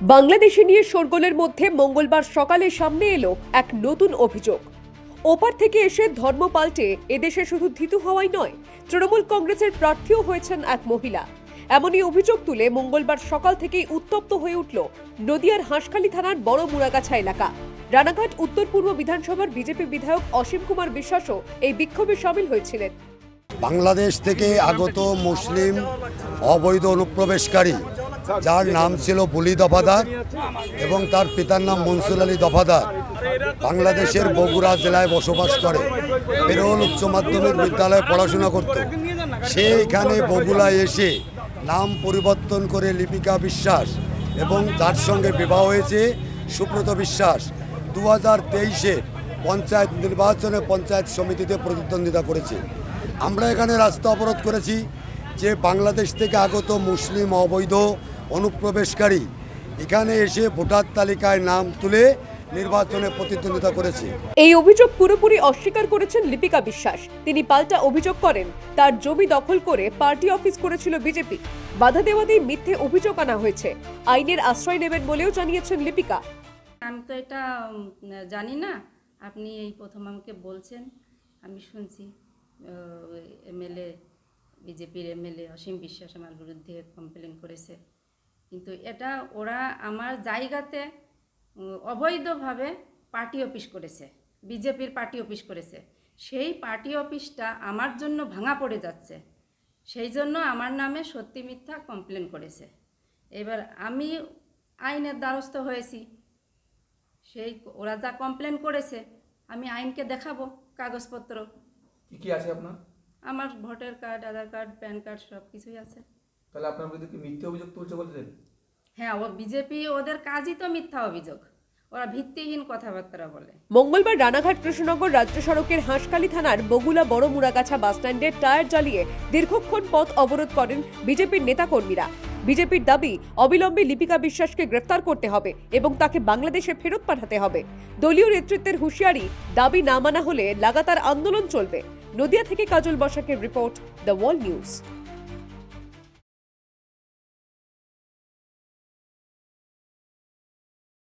বাংলাদেশে নিয়ে শোরগোলের মধ্যে মঙ্গলবার সকালে সামনে এলো এক নতুন অভিযোগ। ওপার থেকে এসে ধর্ম পাল্টে এদেশে শুধু ধৃত হওয়াই নয়, তৃণমূল কংগ্রেসের প্রার্থীও হয়েছেন এক মহিলা। এমনই অভিযোগ তুলে মঙ্গলবার সকাল থেকেই উত্তপ্ত হয়ে উঠল নদিয়ার হাঁসখালী থানার বড় মুরাগাছা এলাকা। রানাঘাট, উত্তর পূর্ব বিধানসভার বিজেপি বিধায়ক অসীম কুমার বিশ্বাসও এই বিক্ষোভে সামিল হয়েছিলেন। বাংলাদেশ থেকে আগত মুসলিম অবৈধ অনুপ্রবেশকারী যার নাম ছিল বুলি দফাদার এবং তার পিতার নাম মনসুর আলী দফাদার। বাংলাদেশের বগুড়া জেলায় বসবাস করে। পেরোল উচ্চ মাধ্যমিক বিদ্যালয়ে পড়াশোনা করত। সে এখানে বগুড়ায় এসে নাম পরিবর্তন করে লিপিকা বিশ্বাস এবং তার সঙ্গে বিবাহ হয়েছে সুব্রত বিশ্বাস। দু হাজার তেইশের পঞ্চায়েত নির্বাচনে পঞ্চায়েত সমিতিতে প্রতিদ্বন্দ্বিতা করেছে। আমরা এখানে রাস্তা অবরোধ করেছি যে বাংলাদেশ থেকে আগত মুসলিম অবৈধ অনুপ্রবেশকারী। এখানে এসে ভোটার তালিকায় নাম তুলে নির্বাচনে প্রতিদ্বন্দ্বিতা করেছে। এই অভিযোগ পুরোপুরি অস্বীকার করেছেন লিপিকা বিশ্বাস। তিনি পাল্টা অভিযোগ করেন তার জমি দখল করে পার্টি অফিস করেছিল বিজেপি। বাধা দেওয়াতেই মিথ্যে অভিযোগ আনা হয়েছে। আইনের আশ্রয় নেবেন বলেও জানিয়েছেন লিপিকা। আমি তো এটা জানি না। আপনি এই প্রথম আমাকে বলছেন। আমি শুনছি এমএলএ বিজেপির এমএলএ অসীম বিশ্বাস আমার বিরুদ্ধে কমপ্লেন করেছে। কিন্তু এটা ওরা আমার জায়গাতে অবৈধভাবে পার্টি অফিস করেছে বিজেপির পার্টি অফিস করেছে। সেই পার্টি অফিসটা আমার জন্য ভাঙা পড়ে যাচ্ছে। সেই জন্য আমার নামে সত্যি মিথ্যা কমপ্লেন করেছে। এবার আমি আইনের দ্বারস্থ হয়েছি। সেই ওরা যা কমপ্লেন করেছে আমি আইনকে দেখাবো কাগজপত্র। কি কি আছে আপনার? আমার voter card Aadhaar card PAN card সব কিছুই আছে। তাহলে আপনার বিরুদ্ধে কি মিথ্যে অভিযোগ তুলছে বলছেন হ্যাঁ ও বিজেপি ওদের কাজই তো মিথ্যা অভিযোগ। ওরা ভিত্তিহীন কথাবার্তা বলে। মঙ্গলবার রানাঘাট কৃষ্ণনগর রাজ্য সড়কের হাঁসখালী থানার বগুলা বড় মুরাগাছা বাসস্ট্যান্ডের টায়ার জ্বালিয়ে দীর্ঘক্ষণ পথ অবরোধ করেন বিজেপির নেতাকর্মীরা। বিজেপির দাবি অবিলম্বে লিপিকা বিশ্বাসকে গ্রেফতার করতে হবে এবং তাকে বাংলাদেশে ফেরত পাঠাতে হবে। দলীয় নেতৃত্বের হুঁশিয়ারি দাবি না মানা হলে লাগাতার আন্দোলন চলবে। নদিয়া থেকে কাজল বসাকের রিপোর্ট দ্য ওয়ার্ল্ড নিউজ।